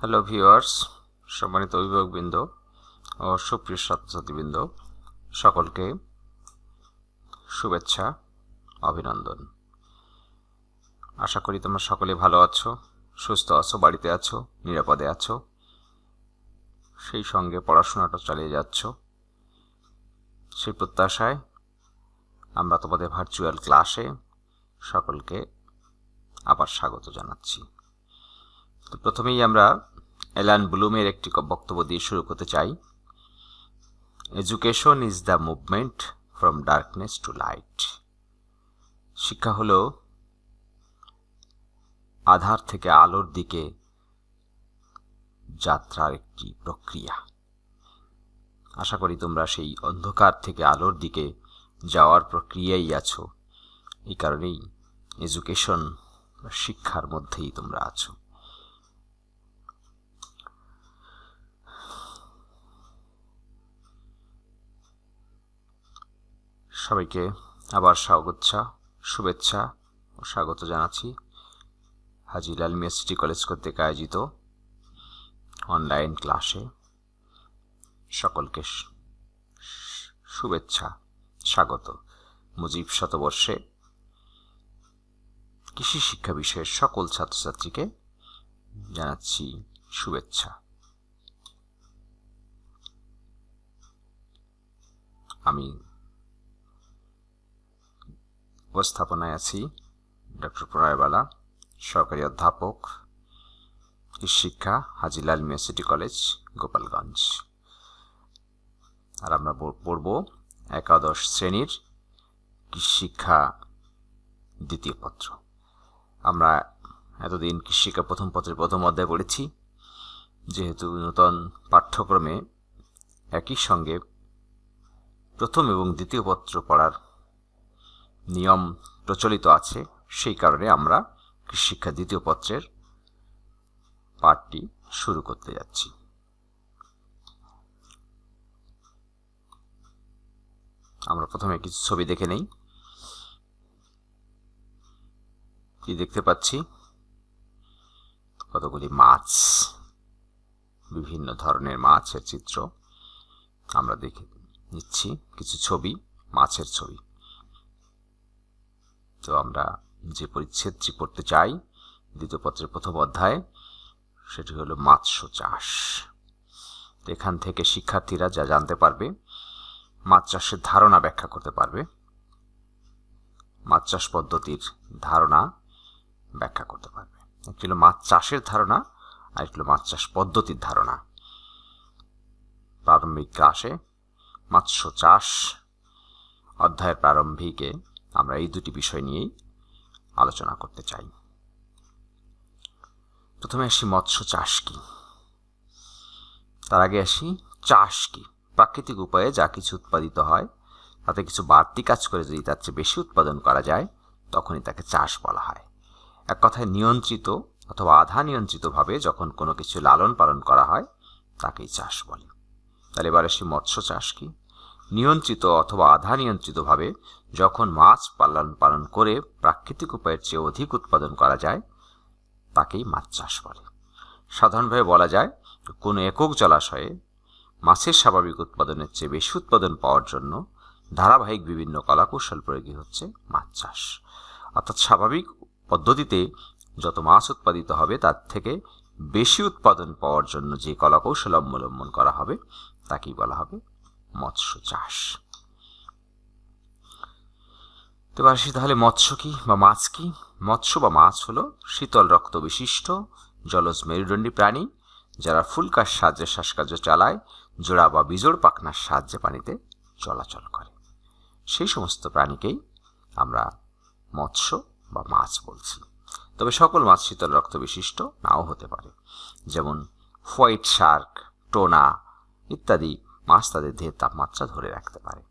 Hello viewers সম্মানিত অভিভাবকবৃন্দ ও সুপ্রিয় ছাত্রছাত্রীবৃন্দ, সকলকে শুভেচ্ছা, অভিনন্দন। আশা করি তোমরা সকলে ভালো আছো, সুস্থ আছো, বাড়িতে আছো, নিরাপদে আছো, সেই সঙ্গে পড়াশোনাটা চালিয়ে যাচ্ছ। সেই প্রত্যাশায় আমরা তোমাদের ভার্চুয়াল ক্লাসে সকলকে আবার স্বাগত জানাচ্ছি। তো প্রথমেই আমরা অ্যালান ব্লুমের একটি বক্তব্য দিয়ে শুরু করতে চাই। Education is the movement from darkness to light শিক্ষা হলো আধার থেকে আলোর দিকে যাত্রার একটি প্রক্রিয়া। আশা করি তোমরা সেই অন্ধকার থেকে আলোর দিকে যাওয়ার প্রক্রিয়াই আছো। এই কারণেই এডুকেশন শিক্ষার মধ্যেই তোমরা আছো। সবাইকে আবার স্বাগচ্ছা শুভেচ্ছা ও স্বাগত জানাচ্ছি হাজি লাল মিয়া সিটি কলেজ কর্তৃক আয়োজিত অনলাইন ক্লাসে সকলকে শুভেচ্ছা, স্বাগত। মুজিব শতবর্ষে কৃষি শিক্ষা বিষয়ের সকল ছাত্রছাত্রীকে জানাচ্ছি শুভেচ্ছা। আমি উপস্থাপনায় আছি, ডক্টর প্রণয়বালা সরকারি অধ্যাপক শিক্ষা হাজিলাল মিয়া সিটি কলেজ, গোপালগঞ্জ। আর আমরা পড়- পড়ব একাদশ শ্রেণির শিক্ষা দ্বিতীয় পত্র। আমরা এতদিন কৃষিকা প্রথম পত্রের প্রথম অধ্যায় পড়েছি, যেহেতু নূতন পাঠ্যক্রমে একই সঙ্গে প্রথম এবং দ্বিতীয় পত্র পড়ার নিয়ম প্রচলিত আছে, সেই কারণে আমরা কৃষিশিক্ষা দ্বিতীয় পত্রের পাঠটি শুরু করতে যাচ্ছি। আমরা প্রথমে কিছু ছবি দেখে নেই। কি দেখতে পাচ্ছি? কতগুলি মাছ, বিভিন্ন ধরনের মাছের চিত্র আমরা দেখে নিচ্ছি, কিছু ছবি, মাছের ছবি। তো আমরা যে পরিচ্ছেদটি পড়তে চাই, দ্বিতীয় পত্রের প্রথম অধ্যায়, সেটি হলো মাৎস্য চাষ। তো এখান থেকে শিক্ষার্থীরা যা জানতে পারবে, মাছ চাষের ধারণা ব্যাখ্যা করতে পারবে। মাছ চাষ পদ্ধতির ধারণা ব্যাখ্যা করতে পারবে। একটি হলো মাছ চাষের ধারণা, আর একটি হলো মাছ চাষ পদ্ধতির ধারণা। প্রারম্ভিক ক্লাসে মৎস্য চাষ অধ্যায়ের প্রারম্ভিকে আমরা এই দুটি বিষয় নিয়েই আলোচনা করতে চাই। প্রথমে আসি মৎস্য চাষ কি? তার আগে আসি চাষ কি? প্রাকৃতিক উপায়ে যা কিছু উৎপাদিত হয়, তাতে কিছু বাড়তি কাজ করে যদি তার চেয়ে বেশি উৎপাদন করা যায়, তখনই তাকে চাষ বলা হয়। এক কথায় নিয়ন্ত্রিত অথবা আধা নিয়ন্ত্রিতভাবে যখন কোনো কিছু লালন পালন করা হয়, তাকেই চাষ বলে। তাহলে এবার আসি মৎস্য চাষ কি? নিয়ন্ত্রিত অথবা আধা নিয়ন্ত্রিতভাবে যখন মাছ পালন পালন করে প্রাকৃতিক উপায়ের চেয়ে অধিক উৎপাদন করা যায়, তাকেই মাছ চাষ বলে। সাধারণভাবে বলা যায়, কোনো একক জলাশয়ে মাছের স্বাভাবিক উৎপাদনের চেয়ে বেশি উৎপাদন পাওয়ার জন্য ধারাবাহিক বিভিন্ন কলাকৌশল প্রয়োগী হচ্ছে মাছ চাষ। অর্থাৎ স্বাভাবিক পদ্ধতিতে যত মাছ উৎপাদিত হবে, তার থেকে বেশি উৎপাদন পাওয়ার জন্য যে কলাকৌশল অবলম্বন করা হবে, তাকেই বলা হবে মৎস্য চাষ। এবার আসি তাহলে মৎস্য কি বা মাছ কি? মৎস্য বা মাছ হলো শীতল রক্ত বিশিষ্ট, জলজ মেরুদণ্ডী প্রাণী যারা ফুলকার সাহায্যে শ্বাসকার্য চালায়, জোড়া বা বিজোড় পাখনার সাহায্যে পানিতে চলাচল করে। সেই সমস্ত প্রাণীকেই আমরা মৎস্য বা মাছ বলছি। তবে সকল মাছ শীতল রক্ত বিশিষ্ট নাও হতে পারে। যেমন হোয়াইট শার্ক, টোনা ইত্যাদি মাছ তাদের দেহের তাপমাত্রা ধরে রাখতে পারে।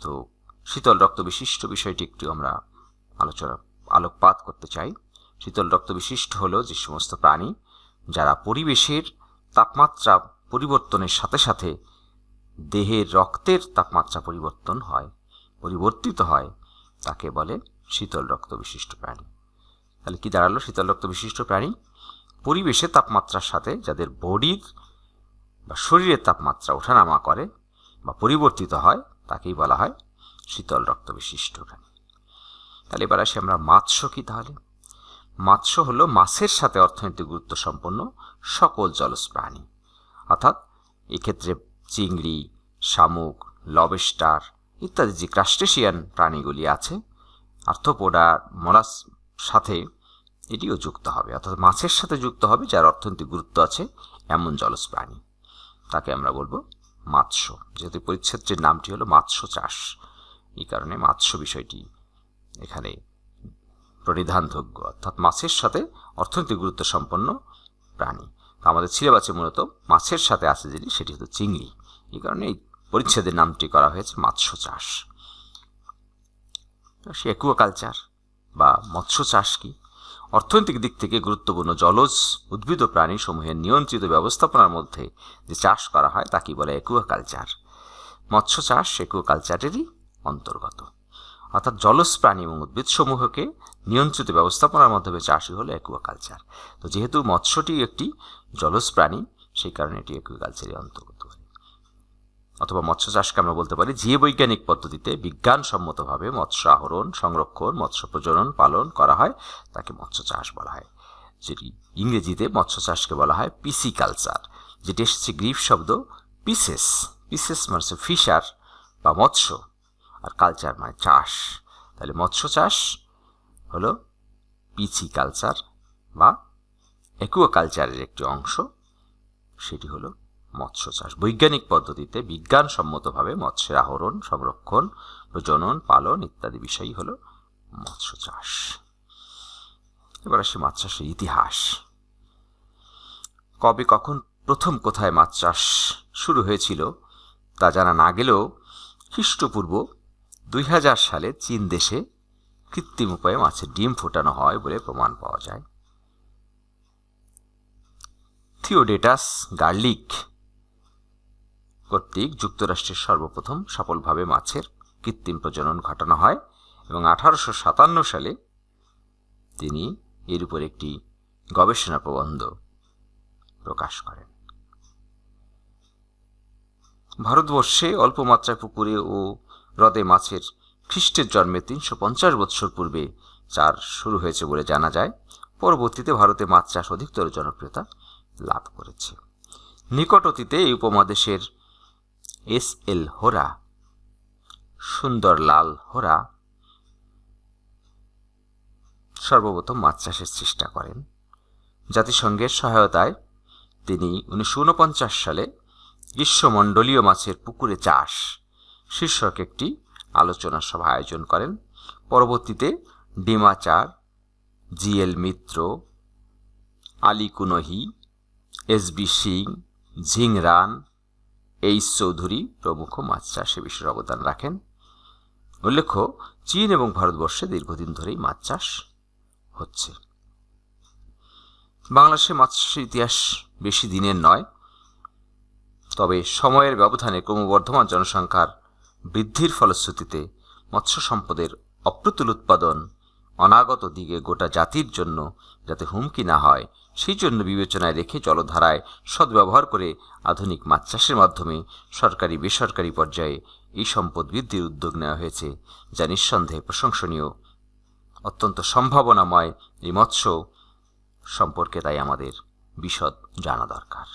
তো শীতল রক্ত বিশিষ্ট বিষয়টি একটু আমরা আলোচনা, আলোকপাত করতে চাই। শীতল রক্ত বিশিষ্ট হলো যে সমস্ত প্রাণী যারা পরিবেশের তাপমাত্রা পরিবর্তনের সাথে সাথে দেহের রক্তের তাপমাত্রা পরিবর্তন হয়, পরিবর্তিত হয়, তাকে বলে শীতল রক্ত বিশিষ্ট প্রাণী। তাহলে কি দাঁড়াল শীতল রক্ত বিশিষ্ট প্রাণী? পরিবেশের তাপমাত্রার সাথে যাদের বডির বা শরীরের তাপমাত্রা ওঠানামা করে বা পরিবর্তিত হয়, তাকেই বলা হয় শীতল রক্ত বিশিষ্ট প্রাণী। তাহলে এবার আসি আমরা মাৎস্য কি তাহলে? মাৎস্য হলো মাছের সাথে অর্থনৈতিক গুরুত্ব সম্পন্ন সকল জলজ প্রাণী। অর্থাৎ এক্ষেত্রে চিংড়ি, শামুক, লবেস্টার ইত্যাদি যে ক্রাস্টেশিয়ান প্রাণীগুলি আছে আর্থোপোডা মরাস সাথে এটিও যুক্ত হবে। অর্থাৎ মাছের সাথে যুক্ত হবে, যার অর্থনৈতিক গুরুত্ব আছে এমন জলজ প্রাণী। তাকে আমরা বলব মাৎস্য। যেহেতু পরিচ্ছেদের নামটি হলো মাৎস্য চাষ। এই কারণে মাৎস্য বিষয়টি এখানে পরিধানযোগ্য অর্থাৎ মাছের সাথে অর্থনৈতিক গুরুত্ব সম্পন্ন প্রাণী। আমাদের সিলেবাসে মূলত মাছের সাথে আছে যেটি, সেটি হচ্ছে চিংড়ি। এই কারণে এই পরিচ্ছেদের নামটি করা হয়েছে মাৎস্য চাষ। সে একুয়াকালচার বা মৎস্য চাষ কি? অর্থনৈতিক দিক থেকে গুরুত্বপূর্ণ জলজ উদ্ভিদ ও প্রাণী সমূহের নিয়ন্ত্রিত ব্যবস্থাপনার মধ্যে যে চাষ করা হয় তাকে বলে একুয়াকালচার মৎস্য চাষ একুয়াকালচারেরই অন্তর্গত। অর্থাৎ জলজ প্রাণী এবং উদ্ভিদ সমূহকে নিয়ন্ত্রিত ব্যবস্থাপনার মাধ্যমে চাষই হলো একুয়াকালচার তো যেহেতু মৎস্যটি একটি জলজ প্রাণী সেই কারণে এটি একুয়াকালচারের অন্তর্গত অথবা মৎস্য চাষকে আমরা বলতে পারি যে বৈজ্ঞানিক পদ্ধতিতে বিজ্ঞানসম্মতভাবে মৎস্য আহরণ, সংরক্ষণ, মৎস্য প্রজনন, পালন করা হয়, তাকে মৎস্য চাষ বলা হয়। যেটি ইংরেজিতে মৎস্য চাষকে বলা হয় পিসি কালচার যেটি এসেছে গ্রিফ শব্দ পিসেস পিসেস মানে ফিশার বা মৎস্য। আর কালচার মানে চাষ। তাহলে মৎস্য চাষ হলো পিচি কালচার বা একুয়া কালচারের একটি অংশ। সেটি হলো মৎস্য চাষ। বৈজ্ঞানিক পদ্ধতিতে বিজ্ঞানসম্মতভাবে মৎস্যের আহরণ, সংরক্ষণ, প্রজনন, পালন ইত্যাদি বিষয়ই হলো মৎস্য চাষ। এবার আসি মাছ চাষের ইতিহাস। কবে, কখন, প্রথম কোথায় মাছ চাষ শুরু হয়েছিল তা জানা না গেলেও খ্রিস্টপূর্ব দুই হাজার সালে চীন দেশে কৃত্রিম উপায়ে মাছের ডিম ফোটানো হয় বলে প্রমাণ পাওয়া যায়। থিওডেটাস গার্লিক কর্তৃক যুক্তরাষ্ট্রের সর্বপ্রথম সফলভাবে মাছের কৃত্রিম প্রজনন ঘটানো হয় এবং আঠারোশো সাতান্ন সালে তিনি এর উপর একটি গবেষণা প্রবন্ধ প্রকাশ করেন। ভারতবর্ষে অল্প মাত্রায় পুকুরে ও হ্রদে মাছের খ্রিস্টের জন্মে তিনশো পঞ্চাশ বৎসর পূর্বে চার শুরু হয়েছে বলে জানা যায়। পরবর্তীতে ভারতে মাছ চাষ অধিকতর জনপ্রিয়তা লাভ করেছে। নিকট অতীতে এই উপমহাদেশের এস এল হোরা সুন্দর লাল হোরা সর্বপ্রথম মাছ চাষের চেষ্টা করেন। জাতিসংঘের সহায়তায় তিনি উনিশশো ঊনপঞ্চাশ সালে গ্রীষ্মমণ্ডলীয় মাছের পুকুরে চাষ শীর্ষক একটি আলোচনা সভা আয়োজন করেন। পরবর্তীতে ডিমাচার, G L Mitra, Ali Kunhi, S B Singh, Jhingran, H Chowdhury প্রমুখ মাছ চাষে বিশেষ অবদান রাখেন। উল্লেখ্য, চীন এবং ভারতবর্ষে দীর্ঘদিন ধরেই মাছ চাষ হচ্ছে। বাংলাদেশে মাছ চাষের ইতিহাস বেশি দিনের নয়, তবে সময়ের ব্যবধানে ক্রমবর্ধমান জনসংখ্যার বৃদ্ধির ফলশ্রুতিতে মৎস্য সম্পদের অপ্রতুল উৎপাদন অনাগত দিকে গোটা জাতির জন্য যাতে হুমকি না হয়, সেই জন্য বিবেচনায় রেখে জলধারায় সদ্ব্যবহার করে আধুনিক মাছ চাষের মাধ্যমে সরকারি বেসরকারি পর্যায়ে এই সম্পদ বৃদ্ধির উদ্যোগ নেওয়া হয়েছে, যা নিঃসন্দেহে প্রশংসনীয়। অত্যন্ত সম্ভাবনাময় এই মৎস্য সম্পর্কে তাই আমাদের বিশদ জানা দরকার।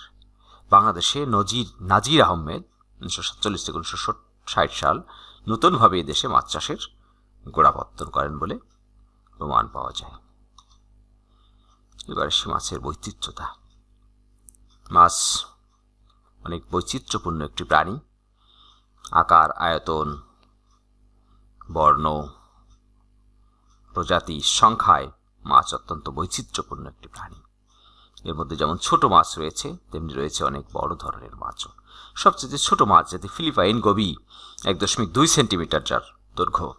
বাংলাদেশে নজির, নাজির আহমেদ, উনিশশো সাতচল্লিশ থেকে উনিশশো ষাট সাল নতুনভাবে দেশে মাছ চাষের গোড়াপত্তন করেন বলে প্রমাণ পাওয়া যায়। এবার সে মাছের বৈচিত্র্যতা। মাছ অনেক বৈচিত্র্যপূর্ণ একটি প্রাণী। আকার, আয়তন, বর্ণ প্রজাতি সংখ্যায় মাছ অত্যন্ত বৈচিত্র্যপূর্ণ একটি প্রাণী। এর মধ্যে যেমন ছোট মাছ রয়েছে, তেমনি রয়েছে অনেক বড় ধরনের মাছও। সবচেয়ে ছোট মাছ যাতে ফিলিপাইন গবি, এক দশমিক দুই সেন্টিমিটার যার দৈর্ঘ্য।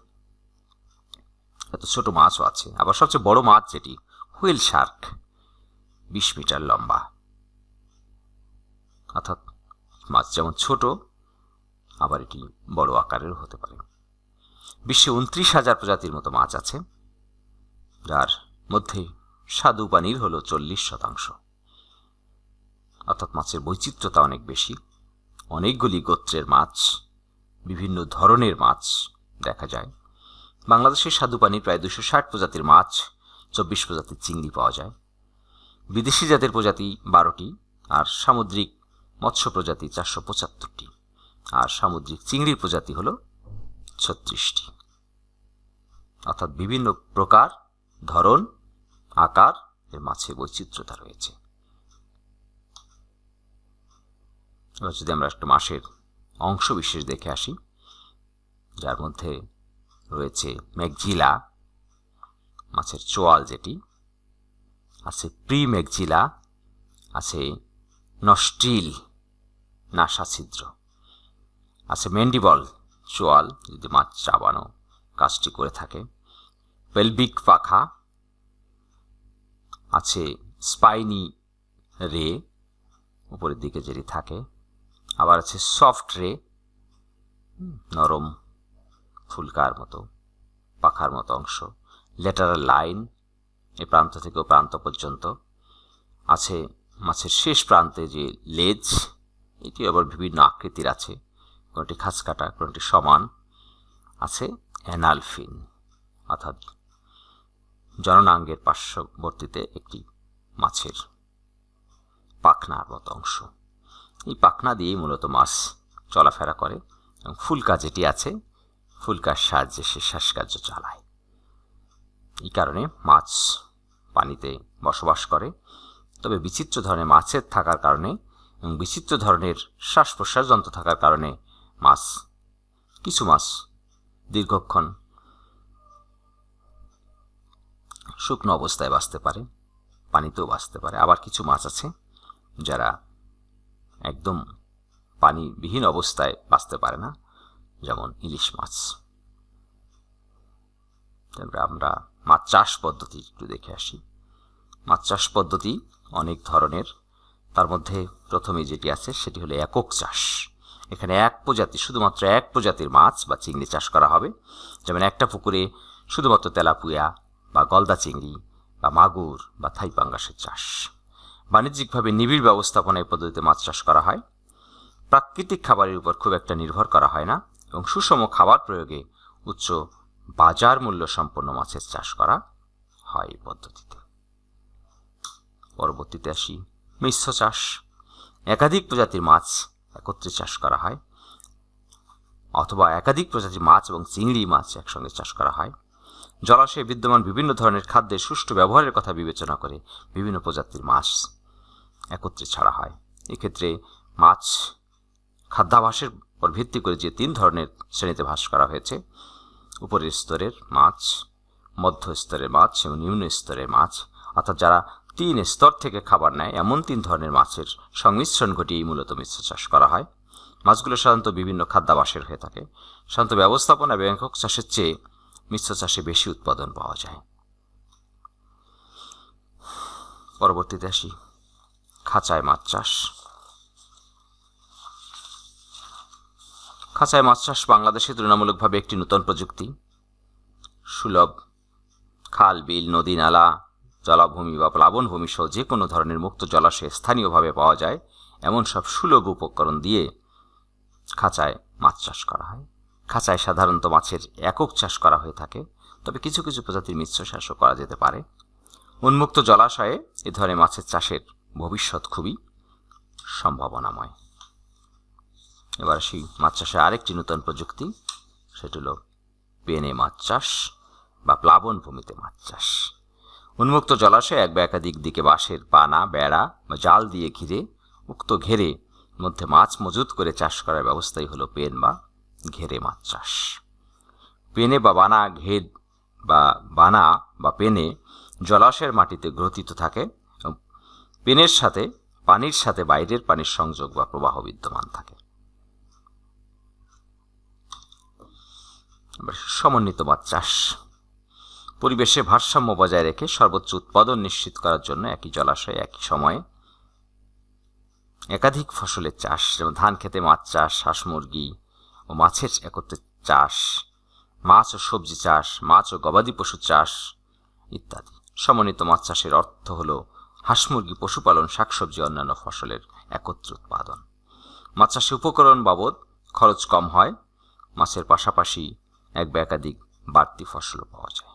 এত ছোট মাছও আছে। আবার সবচেয়ে বড় মাছ যেটি, হুইল শার্ক, বিশ মিটার লম্বা। অর্থাৎ মাছ যেমন ছোট, আবার এটি বড় আকারেরও হতে পারে। বিশ্বে উনত্রিশ হাজার প্রজাতির মতো মাছ আছে, যার মধ্যে স্বাদু পানির হলো চল্লিশ শতাংশ। অর্থাৎ মাছের বৈচিত্র্যতা অনেক বেশি। অনেকগুলি গোত্রের মাছ, বিভিন্ন ধরনের মাছ দেখা যায়। বাংলাদেশের স্বাদুপানি প্রায় দুশো ষাট প্রজাতির মাছ, চব্বিশ প্রজাতির চিংড়ি পাওয়া যায়। বিদেশি জাতের প্রজাতি বারোটি আর সামুদ্রিক মৎস্য প্রজাতি চারশো পঁচাত্তরটি। আর সামুদ্রিক চিংড়ির প্রজাতি হল ছত্রিশটি। অর্থাৎ বিভিন্ন প্রকার, ধরন আকার এর মাছের বৈচিত্র্যতা রয়েছে। এবার যদি আমরা একটা মাসের অংশ বিশেষ দেখে আসি, যার মধ্যে রয়েছে ম্যাকজিলা মাছের চোয়াল যেটি, আছে প্রি ম্যাকজিলা আছে নস্ট্রিল নাসা ছিদ্র আছে মেন্ডিবল চোয়াল, যদি মাছ চাবানো কাজটি করে থাকে পেলবিক পাখা আছে স্পাইনি রে উপরের দিকে যেটি থাকে। আবার আছে সফট রে নরম ফুলকার মতো, পাখার মতো অংশ। লেটারাল লাইন এই প্রান্ত থেকে ও প্রান্ত পর্যন্ত। আছে মাছের শেষ প্রান্তে যে লেজ এটি আবার বিভিন্ন আকৃতির আছে। কোনটি খাস কাটা, কোনটি সমান। আছে অ্যানালফিন অর্থাৎ জননাঙ্গের পার্শ্ববর্তীতে একটি মাছের পাখনার মতো অংশ। এই পাখনা দিয়েই মূলত মাছ চলাফেরা করে এবং ফুলকা যেটি আছে, ফুলকার সাহায্যে সে শ্বাসকার্য চালায়। এই কারণে মাছ পানিতে বসবাস করে। তবে বিচিত্র ধরনের মাছের থাকার কারণে এবং বিচিত্র ধরনের শ্বাস প্রশ্বাস যন্ত্র থাকার কারণে মাছ, কিছু মাছ দীর্ঘক্ষণ শুকনো অবস্থায় বাঁচতে পারে, পানিতেও বাঁচতে পারে। আবার কিছু মাছ আছে যারা একদম পানিবিহীন অবস্থায় বাঁচতে পারে না, যেমন ইলিশ মাছ। আমরা মাছ চাষ পদ্ধতি একটু দেখে আসি। মাছ চাষ পদ্ধতি অনেক ধরনের। তার মধ্যে প্রথমে যেটি আছে, সেটি হলো একক চাষ। এখানে এক প্রজাতি, শুধুমাত্র এক প্রজাতির মাছ বা চিংড়ি চাষ করা হবে। যেমন একটা পুকুরে শুধুমাত্র তেলাপুয়া বা গলদা চিংড়ি বা মাগুর বা থাইপাঙ্গাসের চাষ। বাণিজ্যিকভাবে নিবিড় ব্যবস্থাপনায় পদ্ধতিতে মাছ চাষ করা হয়। প্রাকৃতিক খাবারের উপর খুব একটা নির্ভর করা হয় না এবং সুষম খাবার প্রয়োগে উচ্চ বাজার মূল্য সম্পন্ন মাছের চাষ করা হয় এই পদ্ধতিতে। পরবর্তীতে আসি মিশ্র চাষ। একাধিক প্রজাতির মাছ একত্রে চাষ করা হয়। অথবা একাধিক প্রজাতির মাছ এবং চিংড়ি মাছ একসঙ্গে চাষ করা হয়। জলাশয়ে বিদ্যমান বিভিন্ন ধরনের খাদ্যের সুষ্ঠু ব্যবহারের কথা বিবেচনা করে বিভিন্ন প্রজাতির মাছ একত্রে ছাড়া হয়। এক্ষেত্রে মাছ খাদ্যাভাসের উপর ভিত্তি করে যে তিন ধরনের শ্রেণীতে ভাস করা হয়েছে, উপরের স্তরের মাছ, মধ্য স্তরের মাছ এবং নিম্ন স্তরের মাছ, অর্থাৎ যারা তিন স্তর থেকে খাবার নেয়, এমন তিন ধরনের মাছের সংমিশ্রণ ঘটিয়েই মূলত মিশ্র চাষ করা হয়। মাছগুলো সাধারণত বিভিন্ন খাদ্যাবাসের হয়ে থাকে। সাধারণত ব্যবস্থাপনা ব্যাংকক চাষের চেয়ে মিশ্র চাষে বেশি উৎপাদন পাওয়া যায়। পরবর্তীতে আসি খাঁচায় মাছ চাষ। খাঁচায় মাছ চাষ বাংলাদেশে তুলনামূলকভাবে একটি নতুন প্রযুক্তি। সুলভ খাল, বিল, নদী, নালা, জলাভূমি বা প্লাবনভূমি সহ যে কোনো ধরনের মুক্ত জলাশয়ে স্থানীয়ভাবে পাওয়া যায়। এমন সব সুলভ উপকরণ দিয়ে খাঁচায় মাছ চাষ করা হয়। খাঁচায় সাধারণত মাছের একক চাষ করা হয়ে থাকে, তবে কিছু কিছু প্রজাতির মিশ্র চাষও করা যেতে পারে। উন্মুক্ত জলাশয়ে এ ধরনের মাছের চাষের ভবিষ্যৎ খুবই সম্ভাবনাময়। এবার সেই মাছ চাষে আরেকটি নতুন প্রযুক্তি, সেটি হল পেনে মাছ চাষ বা প্লাবন ভূমিতে মাছ চাষ। উন্মুক্ত জলাশয়ে এক বা একাধিক দিকে বাঁশের পানা, বেড়া বা জাল দিয়ে ঘিরে, উক্ত ঘেরে মধ্যে মাছ মজুত করে চাষ করার ব্যবস্থাই হলো পেন বা ঘেরে মাছ চাষ। পেনে বা বানা ঘের বা বানা বা পেনে জলাশয়ের মাটিতে গ্রথিত থাকে। পেনের সাথে, পানির সাথে বাইরের পানির সংযোগ বা প্রবাহ বিদ্যমান থাকে। সমন্বিত মাছ চাষ। পরিবেশে ভারসাম্য বজায় রেখে সর্বোচ্চ উৎপাদন নিশ্চিত করার জন্য একই জলাশয়ে একই সময়ে একাধিক ফসলের চাষ, যেমন ধান খেতে মাছ চাষ, হাঁস মুরগি ও মাছের একত্রে চাষ, মাছ ও সবজি চাষ, মাছ ও গবাদি পশু চাষ ইত্যাদি। সমন্বিত মাছ চাষের অর্থ হল হাঁস মুরগি পশুপালন, শাকসবজি, অন্যান্য ফসলের একত্র উৎপাদন। মাছ চাষে উপকরণ বাবদ খরচ কম হয়, মাছের পাশাপাশি এক বা একাধিক বাড়তি ফসলও পাওয়া যায়।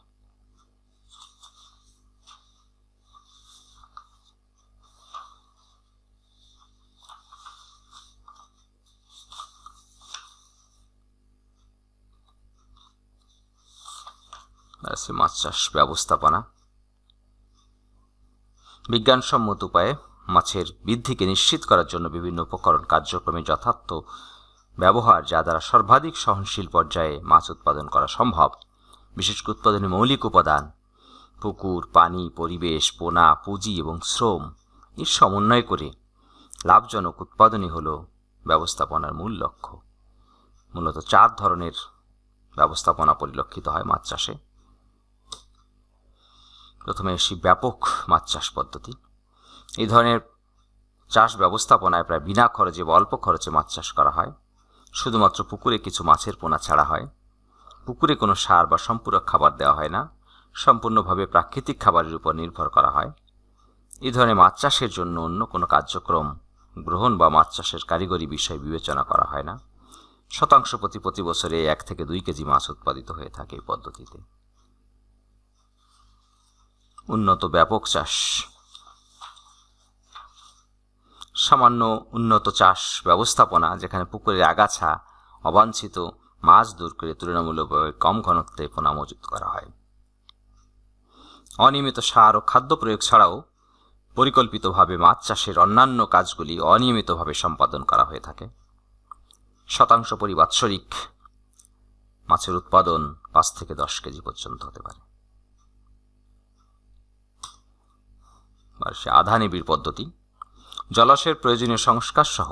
আছে মাছ চাষ ব্যবস্থাপনা। বিজ্ঞানসম্মত উপায়ে মাছের বৃদ্ধিকে নিশ্চিত করার জন্য বিভিন্ন উপকরণ কার্যক্রমে যথার্থ ব্যবহার, যা দ্বারা সর্বাধিক সহনশীল পর্যায়ে মাছ উৎপাদন করা সম্ভব। বিশেষ করে উৎপাদনের মৌলিক উপাদান, পুকুর, পানি, পরিবেশ, পোনা, পুঁজি এবং শ্রম, এর সমন্বয় করে লাভজনক উৎপাদনই হল ব্যবস্থাপনার মূল লক্ষ্য। মূলত চার ধরনের ব্যবস্থাপনা পরিলক্ষিত হয় মাছ চাষে। প্রথমে আসি ব্যাপক মাছ চাষ পদ্ধতি। এই ধরনের চাষ ব্যবস্থাপনায় প্রায় বিনা খরচে বা অল্প খরচে মাছ চাষ করা হয়। শুধুমাত্র পুকুরে কিছু মাছের পোনা ছাড়া হয়। পুকুরে কোনো সার বা সম্পূরক খাবার দেওয়া হয় না। সম্পূর্ণভাবে প্রাকৃতিক খাবারের উপর নির্ভর করা হয়। এই ধরনের মাছ চাষের জন্য অন্য কোনো কার্যক্রম, গ্রহণ বা মাছ চাষের কারিগরি বিষয় বিবেচনা করা হয় না। শতাংশ প্রতি প্রতি বছরে এক থেকে দুই কেজি মাছ উৎপাদিত হয়ে থাকে এই পদ্ধতিতে। উন্নত ব্যাপক চাষ। সামান্য উন্নত চাষ ব্যবস্থাপনা, যেখানে পুকুরের আগাছা, অবাঞ্ছিত মাছ দূর করে তুলনামূলকভাবে কম ঘনত্বে পোনা মজুত করা হয়। অনিয়মিত সার ও খাদ্য প্রয়োগ ছাড়াও পরিকল্পিতভাবে মাছ চাষের অন্যান্য কাজগুলি অনিয়মিতভাবে সম্পাদন করা হয়ে থাকে। শতাংশ পরিবাৎসরিক মাছের উৎপাদন পাঁচ থেকে দশ কেজি পর্যন্ত হতে পারে। সে আধা নিবিড় পদ্ধতি। জলাশয়ের প্রয়োজনীয় সংস্কার সহ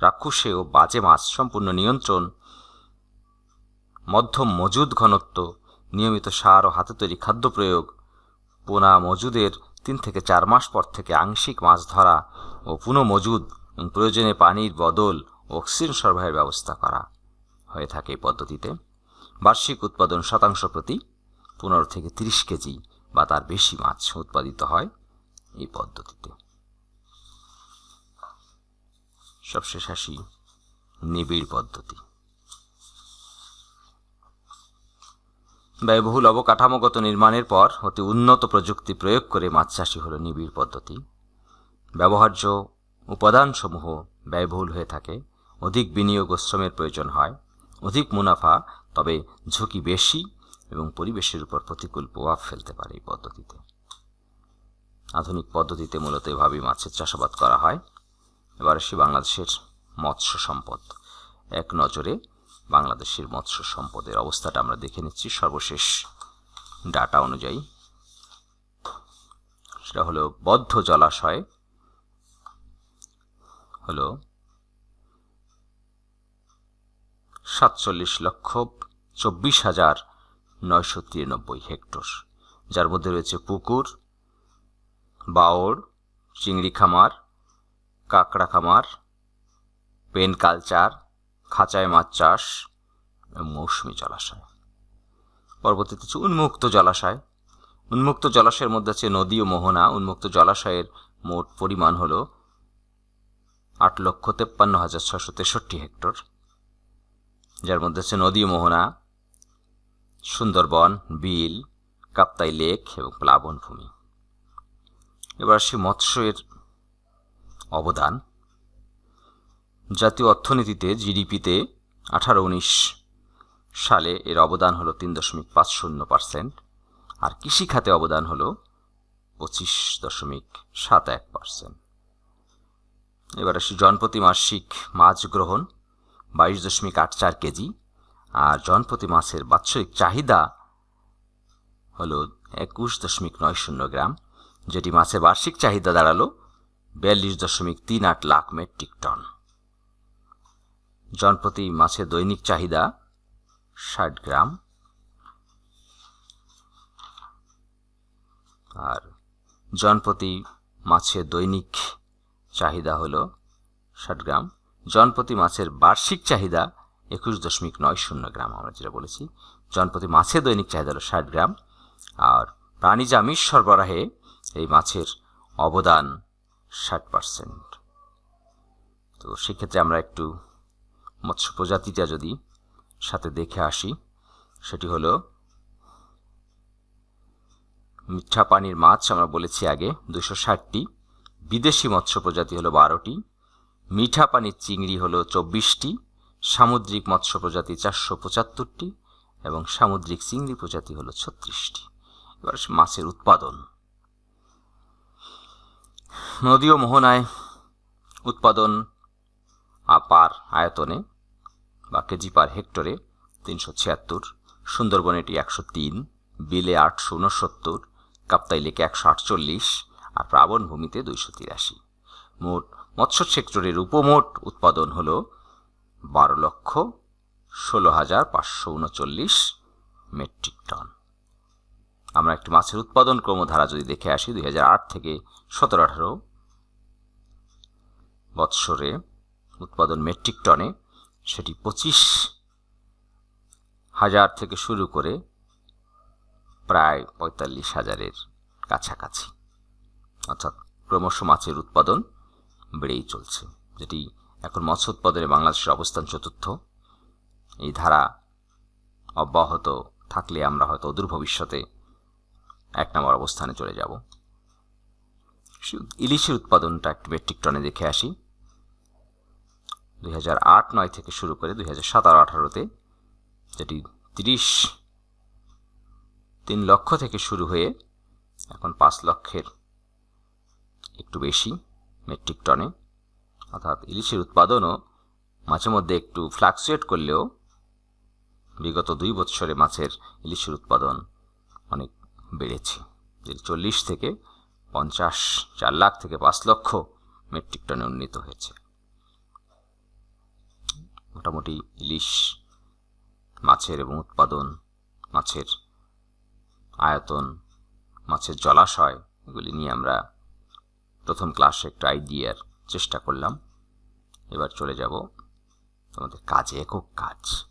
রাক্ষুসে ও বাজে মাছ সম্পূর্ণ নিয়ন্ত্রণ, মধ্যম মজুদ ঘনত্ব, নিয়মিত সার ও হাতে তৈরি খাদ্য প্রয়োগ, পোনা মজুদের তিন থেকে চার মাস পর থেকে আংশিক মাছ ধরা ও পুনঃ মজুদ প্রয়োজনে পানির বদল অক্সিজেন সরবরাহের ব্যবস্থা করা হয়ে থাকে এই পদ্ধতিতে। বার্ষিক উৎপাদন শতাংশ প্রতি পনেরো থেকে তিরিশ কেজি বা তার বেশি মাছ উৎপাদিত হয়। এই পদ্ধতিতে। সবশেষ আসি নিবিড় পদ্ধতি। ব্যয়বহুল অবকাঠামোগত নির্মাণের পর অতি উন্নত প্রযুক্তি প্রয়োগ করে মাছ চাষি হল নিবিড় পদ্ধতি। ব্যবহার্য উপাদানসমূহ ব্যয়বহুল হয়ে থাকে, অধিক বিনিয়োগ ও শ্রমের প্রয়োজন হয়, অধিক মুনাফা, তবে ঝুঁকি বেশি এবং পরিবেশের উপর প্রতিকূল প্রভাব ফেলতে পারে এই পদ্ধতিতে। আধুনিক পদ্ধতিতে মূলত এভাবেই মাছের চাষাবাদ করা হয়। এবার আসি বাংলাদেশের মৎস্য সম্পদ। এক নজরে বাংলাদেশের মৎস্য সম্পদের অবস্থাটা আমরা দেখে নিচ্ছি। সর্বশেষ ডাটা অনুযায়ী সেটা হলো বদ্ধ জলাশয়, হলো সাতচল্লিশ লক্ষ চব্বিশ হাজার নয়শো তিরানব্বই হেক্টর, যার মধ্যে রয়েছে পুকুর বাওড় চিংড়ি খামার, কাঁকড়া খামার, পেন কালচার, খাঁচায় মাছ চাষ, মৌসুমি জলাশয়। পরবর্তীতে হচ্ছে উন্মুক্ত জলাশয়। উন্মুক্ত জলাশয়ের মধ্যে আছে নদী ও মোহনা। উন্মুক্ত জলাশয়ের মোট পরিমাণ হল আট লক্ষ তেপ্পান্ন হাজার ছশো তেষট্টি হেক্টর, যার মধ্যে আছে নদী মোহনা, সুন্দরবন, বিল, কাপ্তাই লেক এবং প্লাবন ভূমি এবার আসি মৎস্যের অবদান। জাতীয় অর্থনীতিতে জিডিপিতে আঠারো উনিশ সালে এর অবদান হলো তিন দশমিক পাঁচ শূন্য পার্সেন্ট আর কৃষি খাতে অবদান হলো পঁচিশ দশমিক সাত এক পার্সেন্ট। এবার আসি জনপ্রতি মাসিক মাছ গ্রহণ, বাইশ দশমিক আট চার কেজি আর জনপ্রতি মাছের বাৎসরিক চাহিদা হলো একুশ দশমিক নয় শূন্য গ্রাম। যেটি মাছের বার্ষিক চাহিদা দাঁড়াল বিয়াল্লিশ দশমিক তিন আট লাখ মেট্রিক টন। জনপ্রতি মাছের দৈনিক চাহিদা ষাট গ্রাম। আর জনপ্রতি মাছের দৈনিক চাহিদা হল ষাট গ্রাম। জনপ্রতি মাছের বার্ষিক চাহিদা একুশ দশমিক নয় শূন্য গ্রাম, আমরা যেটা বলেছি। জনপ্রতি মাছের দৈনিক চাহিদা হলো ষাট গ্রাম। আর প্রাণীজ সরবরাহে এই মাছের অবদান ষাট পার্সেন্ট তো সেক্ষেত্রে আমরা একটু মৎস্য প্রজাতিটা যদি সাথে দেখে আসি, সেটি হলো মিঠা পানির মাছ, আমরা বলেছি আগে দুশো ষাটটি। বিদেশি মৎস্য প্রজাতি হলো বারোটি। মিঠা পানির চিংড়ি হলো চব্বিশটি। সামুদ্রিক মৎস্য প্রজাতি চারশো পঁচাত্তরটি এবং সামুদ্রিক চিংড়ি প্রজাতি হলো ছত্রিশটি। এবার মাছের উৎপাদন। নদী ও মোহনায় উৎপাদন পার আয়তনে বা কেজি পার হেক্টরে তিনশো ছিয়াত্তর, সুন্দরবন এটি একশো তিন, বিলে আটশো উনসত্তর কাপ্তাই লেকে একশো আটচল্লিশ আর প্লাবন ভূমিতে দুইশো তিরাশি। মোট মৎস্য সেক্টরের উপমোট উৎপাদন হল বারো লক্ষ ষোলো হাজার পাঁচশো উনচল্লিশ মেট্রিক টন। আমরা একটি মাছের উৎপাদন ক্রমধারা যদি দেখে আসি, দুই হাজার আট থেকে সতেরো আঠারো বৎসরে উৎপাদন মেট্রিক টনে সেটি পঁচিশ হাজার থেকে শুরু করে প্রায় পঁয়তাল্লিশ হাজারের কাছাকাছি। অর্থাৎ ক্রমশ মাছের উৎপাদন বেড়েই চলছে, যেটি এখন মৎস্য উৎপাদনে বাংলাদেশের অবস্থান চতুর্থ। এই ধারা অব্যাহত থাকলে আমরা হয়তো অদূর ভবিষ্যতে এক নম্বর অবস্থানে চলে যাব। ইলিশের উৎপাদনটা একটু মেট্রিক টনে দেখে আসি। দুই হাজার আট নয় থেকে শুরু করে দুই হাজার সতেরো আঠারোতে যেটি তিরিশ তিন লক্ষ থেকে শুরু হয়ে এখন পাঁচ লক্ষের একটু বেশি মেট্রিক টনে। অর্থাৎ ইলিশের উৎপাদনও মাঝে মধ্যে একটু ফ্লাকচুয়েট করলেও বিগত দুই বছরে মাছের ইলিশের উৎপাদন অনেক বেড়েছে। যে চল্লিশ থেকে পঞ্চাশ, চার লাখ থেকে পাঁচ লক্ষ মেট্রিক টনে উন্নীত হয়েছে। মোটামুটি ইলিশ মাছের এবং উৎপাদন, মাছের আয়তন, মাছের জলাশয় এগুলি নিয়ে আমরা প্রথম ক্লাসে একটু আইডিয়ার চেষ্টা করলাম। এবার চলে যাব তোমাদের কাজে একক কাজ।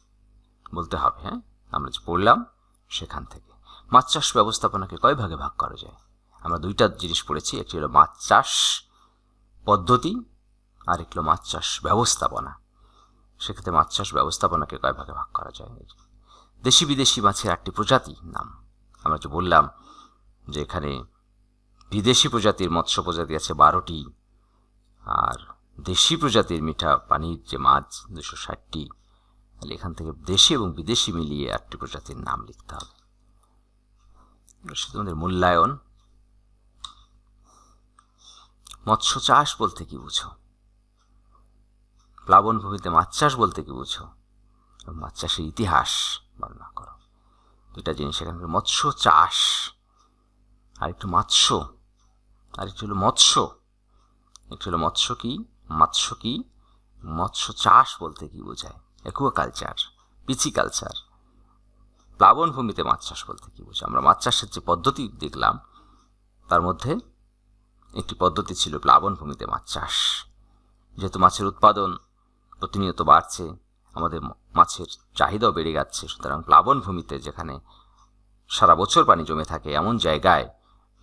বলতে হবে হ্যাঁ? আমরা যে পড়লাম সেখান থেকে। মাছ চাষ ব্যবস্থাপনাকে কয় ভাগে ভাগ করা যায়? আমরা দুইটা জিনিস পড়েছি, একটি হলো মাছ চাষ পদ্ধতি আর একটি হলো মাছ চাষ ব্যবস্থাপনা। সেক্ষেত্রে মাছ চাষ ব্যবস্থাপনাকে কয় ভাগে ভাগ করা যায়? দেশি বিদেশি মাছের আটটি প্রজাতি নাম। আমরা যে বললাম যে এখানে বিদেশি প্রজাতির মৎস্য প্রজাতি আছে বারোটি, আর দেশি প্রজাতির মিঠা পানির যে মাছ, দুশো ষাটটি, তাহলে এখান থেকে দেশি এবং বিদেশি মিলিয়ে আটটি প্রজাতির নাম লিখতে হবে। তোমাদের মূল্যায়ন। মৎস্য চাষ বলতে কি বুঝো? প্লাবন ভূমিতে মাছ চাষ বলতে কি বুঝো? মাছ চাষের ইতিহাস বর্ণনা করো। দুটা জিনিস এখানকার মৎস্য চাষ। আর একটু মাৎস্য। আর একটু হলো মৎস্য। একটু হলো মৎস্য কি? মৎস্য কি? মৎস্য চাষ বলতে কি বোঝায়? একুয়া কালচার পিচি কালচার প্লাবন ভূমিতে মাছ চাষ বলতে কী বোঝায়? আমরা মাছ চাষের যে পদ্ধতি দেখলাম, তার মধ্যে একটি পদ্ধতি ছিল প্লাবন ভূমিতে মাছ চাষ। যেহেতু মাছের উৎপাদন প্রতিনিয়ত বাড়ছে, আমাদের মাছের চাহিদাও বেড়ে যাচ্ছে, সুতরাং প্লাবন ভূমিতে যেখানে সারা বছর পানি জমে থাকে, এমন জায়গায়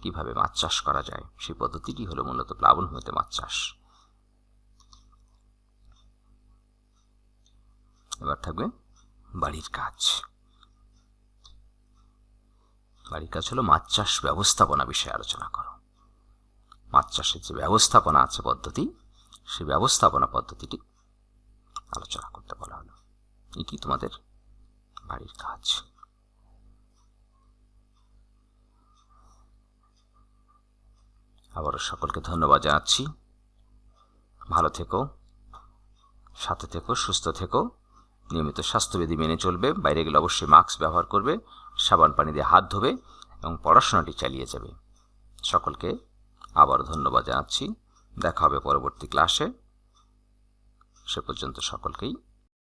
কীভাবে মাছ চাষ করা যায়? সেই পদ্ধতিটি হলো মূলত প্লাবন ভূমিতে মাছ চাষ। এবার থাকবে বাড়ির কাজ। বাড়ির কাজ হলো মাছ চাষ ব্যবস্থাপনা বিষয়ে আলোচনা করো। মাছ চাষের যে ব্যবস্থাপনা আছে পদ্ধতি সেই ব্যবস্থাপনা পদ্ধতিটি আলোচনা করতে বলা হলো। এটি তোমাদের বাড়ির কাজ? আবারও সকলকে ধন্যবাদ জানাচ্ছি। ভালো থেকো, সাথে থেকো, সুস্থ থেকো। নিয়মিত স্বাস্থ্যবিধি মেনে চলবে, বাইরে গেলে অবশ্যই মাস্ক ব্যবহার করবে। সাবান পানি দিয়ে হাত ধোবে এবং পড়াশোনাটি চালিয়ে যাবে। সকলকে আবার ধন্যবাদ জানাচ্ছি। দেখা হবে পরবর্তী ক্লাসে। সে পর্যন্ত সকলকেই